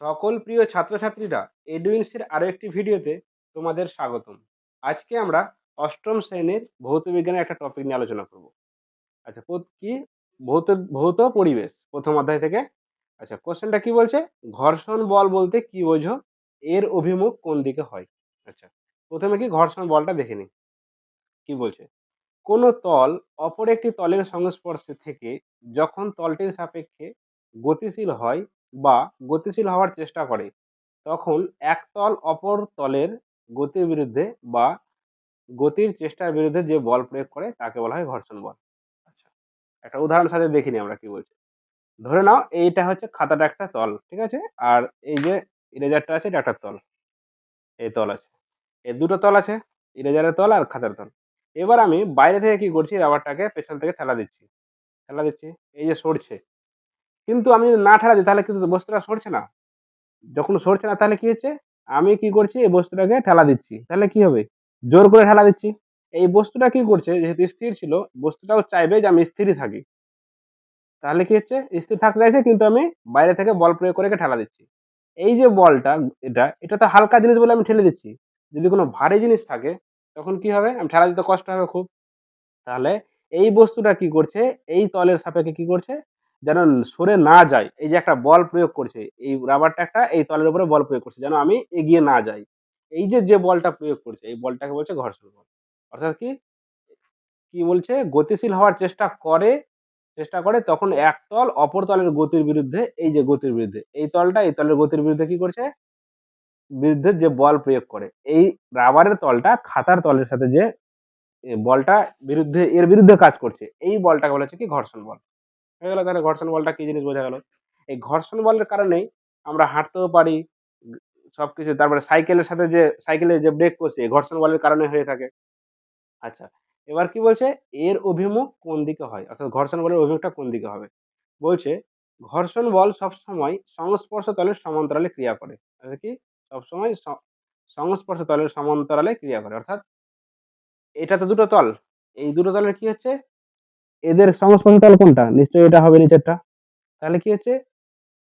সকল প্রিয় ছাত্রছাত্রীরা এডুইন্সের আরও একটি ভিডিওতে তোমাদের স্বাগতম। আজকে আমরা অষ্টম শ্রেণির ভৌত বিজ্ঞানের একটা টপিক নিয়ে আলোচনা করব। আচ্ছা কি? ভৌত ভৌত পরিবেশ, প্রথম অধ্যায় থেকে। আচ্ছা কোশ্চেনটা কি বলছে? ঘর্ষণ বল বলতে কি বোঝো? এর অভিমুখ কোন দিকে হয়? আচ্ছা প্রথমে কি ঘর্ষণ বলটা দেখে নিই। কি বলছে? কোন তল অপর একটি তলের সংস্পর্শে থেকে যখন তলটির সাপেক্ষে গতিশীল হয় বা গতিশীল হওয়ার চেষ্টা করে। তখন এক তল অপর তলের গতির বিরুদ্ধে বা গতির চেষ্টার বিরুদ্ধে যে বল প্রয়োগ করে তাকে বলা হয় ঘর্ষণ বল। আচ্ছা একটা উদাহরণ সাথে দেখিনি আমরা কি বলছি। ধরে নাও এইটা হচ্ছে খাতাটা একটা তল, ঠিক আছে? আর এই যে ইরেজারটা আছে এটা একটা তল। এই তল আছে। এই দুটো তল আছে, ইরেজারের তল আর খাতার তল। এবার আমি বাইরে থেকে কি করছি? রাবারটাকে পেছন থেকে ঠেলা দিচ্ছি। ঠেলা দিচ্ছি। এই যে সরছে। কিন্তু আমি যদি না ঠেলা দিই তাহলে কিন্তু বস্তুটা সরছে না। যখন সরছে না, তাহলে কি হচ্ছে? আমি কি করছি? এই বস্তুটাকে ঠেলা দিচ্ছি। তাহলে কি হবে? জোর করে ঠেলা দিচ্ছি। এই বস্তুটা কি করছে? যেহেতু স্থির ছিল, বস্তুটাও চাইবে যে আমি স্থিরই থাকি। তাহলে কি হচ্ছে? স্থির থাকতে চাইছে কিন্তু আমি বাইরে থেকে বল প্রয়োগ করে ঠেলা দিচ্ছি। এই যে বলটা, এটা এটা তো হালকা জিনিস বলে আমি ঠেলে দিচ্ছি। যদি কোনো ভারী জিনিস থাকে, তখন কি হবে? আমি ঠেলা দিতে কষ্ট হবে খুব। তাহলে এই বস্তুটা কি করছে? এই তলের সাপেক্ষে কি করছে? যেন সরে না যায়। এই যে একটা বল প্রয়োগ করছে, এই রাবারটা একটা এই তলের উপরে বল প্রয়োগ করছে, যেন আমি এগিয়ে না যাই। এই যে যে বলটা প্রয়োগ করছে, এই বলটাকে বলছে ঘর্ষণ বল। অর্থাৎ কি? কি বলছে? গতিশীল হওয়ার চেষ্টা করে চেষ্টা করে, তখন এক তল অপর তলের গতির বিরুদ্ধে, এই যে গতির বিরুদ্ধে, এই তলটা, এই তলের গতির বিরুদ্ধে কি করছে? বিরুদ্ধে যে বল প্রয়োগ করে, এই রাবারের তলটা খাতার তলের সাথে যে বলটা বিরুদ্ধে, এর বিরুদ্ধে কাজ করছে, এই বলটাকে বলা হচ্ছে কি? ঘর্ষণ বল। হয়ে গেল, তাহলে ঘর্ষণ বলটা কি জিনিস বোঝা গেল? এই ঘর্ষণ বলের কারণেই আমরা হাঁটতেও পারি সব কিছু তারপরে সাইকেলের সাথে যে সাইকেলে যে ব্রেক করছে ঘর্ষণ বলের কারণে হয়ে থাকে। আচ্ছা এবার কি বলছে? এর অভিমুখ কোন দিকে হয়? অর্থাৎ ঘর্ষণ বলের অভিমুখটা কোন দিকে হবে? বলছে, ঘর্ষণ বল সবসময় সংস্পর্শ তলের সমান্তরালে ক্রিয়া করে। অর্থাৎ কি? সবসময় সংস্পর্শ তলের সমান্তরালে ক্রিয়া করে। অর্থাৎ, এটা তো দুটো তল। এই দুটো তলের কি হচ্ছে? এদের সংস্পর্শ তল কোনটা? নিশ্চয়ই এটা হবে নিচেরটা। তাহলে কি হচ্ছে?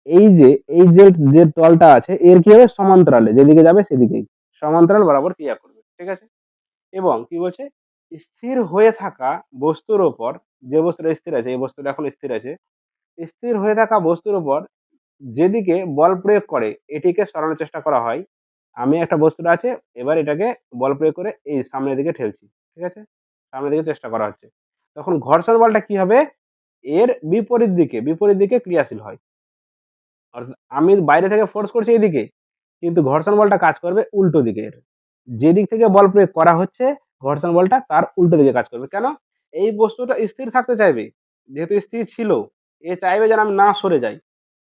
এই যে এই যে যে তলটা আছে, এর কি হবে? সমান্তরালে। যেদিকে যাবে সেদিকেই। সমান্তরাল বরাবর ক্রিয়া করবে। ঠিক আছে? এবং কি বলছে? স্থির হয়ে থাকা বস্তুর ওপর, যে বস্তুটা স্থির আছে, এই বস্তুটা এখন স্থির আছে, স্থির হয়ে থাকা বস্তুর উপর যেদিকে বল প্রয়োগ করে, এটিকে সরানোর চেষ্টা করা হয়। আমি একটা বস্তুটা আছে, এবার এটাকে বল প্রয়োগ করে এই সামনের দিকে ঠেলছি। ঠিক আছে? সামনের দিকে চেষ্টা করা হচ্ছে। তখন ঘর্ষণ বলটা কি হবে? এর বিপরীত দিকে বিপরীত দিকে ক্রিয়াশীল হয়। অর্থাৎ আমি বাইরে থেকে ফোর্স করছি এদিকে কিন্তু ঘর্ষণ বলটা কাজ করবে উল্টো দিকে। যে দিক থেকে বল প্রয়োগ করা হচ্ছে, ঘর্ষণ বলটা তার উল্টো দিকে কাজ করবে। কেন? এই বস্তুটা স্থির থাকতে চাইবে, যেহেতু স্থির ছিল, এ চাইবে যেন আমি না সরে যাই।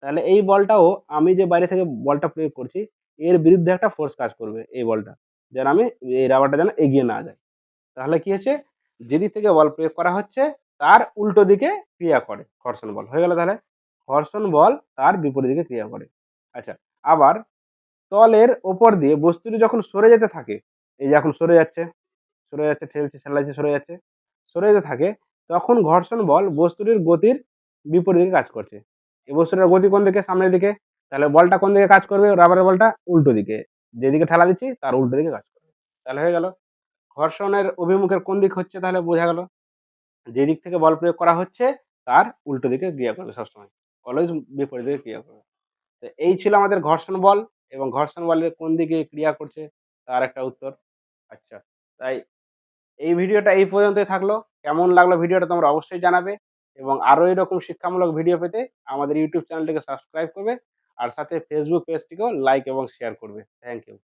তাহলে এই বলটাও আমি যে বাইরে থেকে বলটা প্রয়োগ করছি, এর বিরুদ্ধে একটা ফোর্স কাজ করবে এই বলটা, যেন আমি এই রাবারটা যেন এগিয়ে না যায়। তাহলে কি হচ্ছে? যেদিক থেকে বল প্রয়োগ করা হচ্ছে, তার উল্টো দিকে ক্রিয়া করে, ঘর্ষণ বল। হয়ে গেল তাহলে? ঘর্ষণ বল তার বিপরীত দিকে ক্রিয়া করে। আচ্ছা আবার তলের ওপর দিয়ে বস্তুটি যখন সরে যেতে থাকে, এই যে এখন সরে যাচ্ছে সরে যাচ্ছে, ঠেলছে ঠেলাচ্ছে সরে যাচ্ছে, সরে যেতে থাকে, তখন ঘর্ষণ বল বস্তুটির গতির বিপরীত দিকে কাজ করছে। এই বস্তুটার গতি কোন দিকে? সামনের দিকে। তাহলে বলটা কোন দিকে কাজ করবে? রাবারের বলটা উল্টো দিকে। যেদিকে ঠেলা দিচ্ছি, তার উল্টো দিকে কাজ করবে। তাহলে হয়ে গেল? ঘর্ষণের অভিমুখের কোন দিক হচ্ছে তাহলে বোঝা গেল? যে দিক থেকে বল প্রয়োগ করা হচ্ছে, তার উল্টো দিকে ক্রিয়া করবে সবসময়। অলওয়েজ বিপরীত দিকে ক্রিয়া করবে। তো এই ছিল আমাদের ঘর্ষণ বল এবং ঘর্ষণ বলের কোন দিকে ক্রিয়া করছে তার একটা উত্তর। আচ্ছা তাই এই ভিডিওটা এই পর্যন্তই থাকল। কেমন লাগল ভিডিওটা তোমরা অবশ্যই জানাবে এবং আরও এরকম শিক্ষামূলক ভিডিও পেতে আমাদের ইউটিউব চ্যানেলটিকে সাবস্ক্রাইব করবে আর সাথে ফেসবুক পেজটিকেও লাইক এবং শেয়ার করবে। Thank you.